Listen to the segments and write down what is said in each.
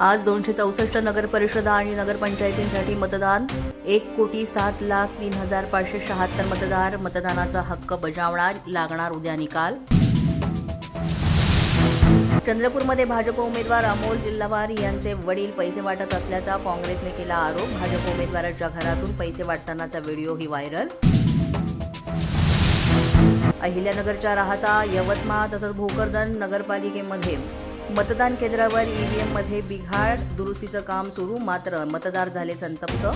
आज दोनशे चौसष्ट नगर परिषदा आणि नगरपंचायतींसाठी मतदान. एक कोटी सात लाख तीन हजार पाचशे शहात्तर मतदार. मतदानाचा हक्क बजावणार लागणार उद्या निकाल. चंद्रपूरमध्ये भाजप उमेदवार अमोल जिल्हावार यांचे वडील पैसे वाटत असल्याचा काँग्रेसने केला आरोप. भाजप उमेदवाराच्या घरातून पैसे वाटतानाचा व्हिडिओही व्हायरल. अहिल्यानगरच्या राहता यवतमाळ तसंच भोकरदन नगरपालिकेमध्ये मतदान केंद्रावर ईव्हीएममध्ये बिघाड दुरुस्तीचं काम सुरू मात्र मतदार झाले संतप्त.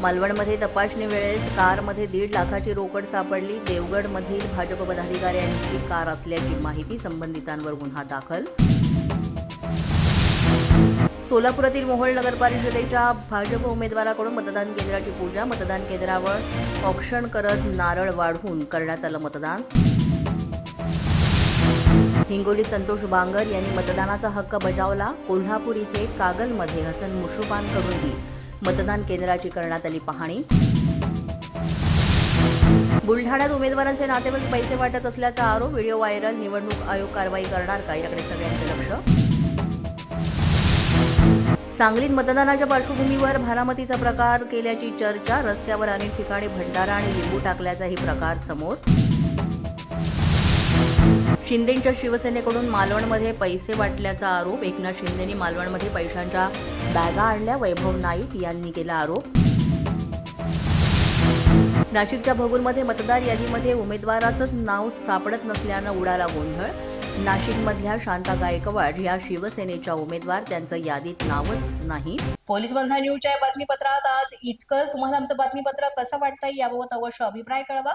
मालवणमध्ये तपासणी वेळेस कारमध्ये दीड लाखाची रोकड सापडली. देवगडमधील भाजप पदाधिकाऱ्यांची कार असल्याची माहिती संबंधितांवर गुन्हा दाखल. सोलापुरातील मोहोळ नगर परिषदेच्या भाजप उमेदवाराकडून मतदान केंद्राची पूजा मतदान केंद्रावर औक्षण करत नारळ वाढवून करण्यात आलं मतदान. हिंगोली संतोष बांगर यांनी मतदानाचा हक्क बजावला. कोल्हापूर इथे कागलमध्ये हसन मुश्रुफांकडूनही मतदान केंद्राची करण्यात आली पाहणी. बुलढाण्यात उमेदवारांचे नातेवाईक पैसे वाटत असल्याचा आरोप व्हिडिओ व्हायरल. निवडणूक आयोग कारवाई करणार का? याकडे सगळ्यांचे लक्ष. सांगलीत मतदानाच्या पार्श्वभूमीवर भारामतीचा प्रकार केल्याची चर्चा रस्त्यावर अनेक ठिकाणी भंडारा आणि लिंबू टाकल्याचाही प्रकार समोर. शिंदेंच्या शिवसेनेकडून मालवणमध्ये पैसे वाटल्याचा आरोप. एकनाथ शिंदेनी मालवणमध्ये पैशांच्या बॅगा आणल्या. वैभव नाईक यांनी केला आरोप. नाशिकच्या भगूरमध्ये मतदार यादीमध्ये उमेदवाराचंच नाव सापडत नसल्यानं उडाला गोंधळ. नाशिकमधल्या शांता गायकवाड या शिवसेनेच्या उमेदवार. त्यांचं यादीत नावच नाही. पोलीस बंधा न्यूजच्या बातमीपत्रात आज इतकंच. तुम्हाला आमचं बातमीपत्र कसं वाटतंय याबाबत अवश्य अभिप्राय कळवा.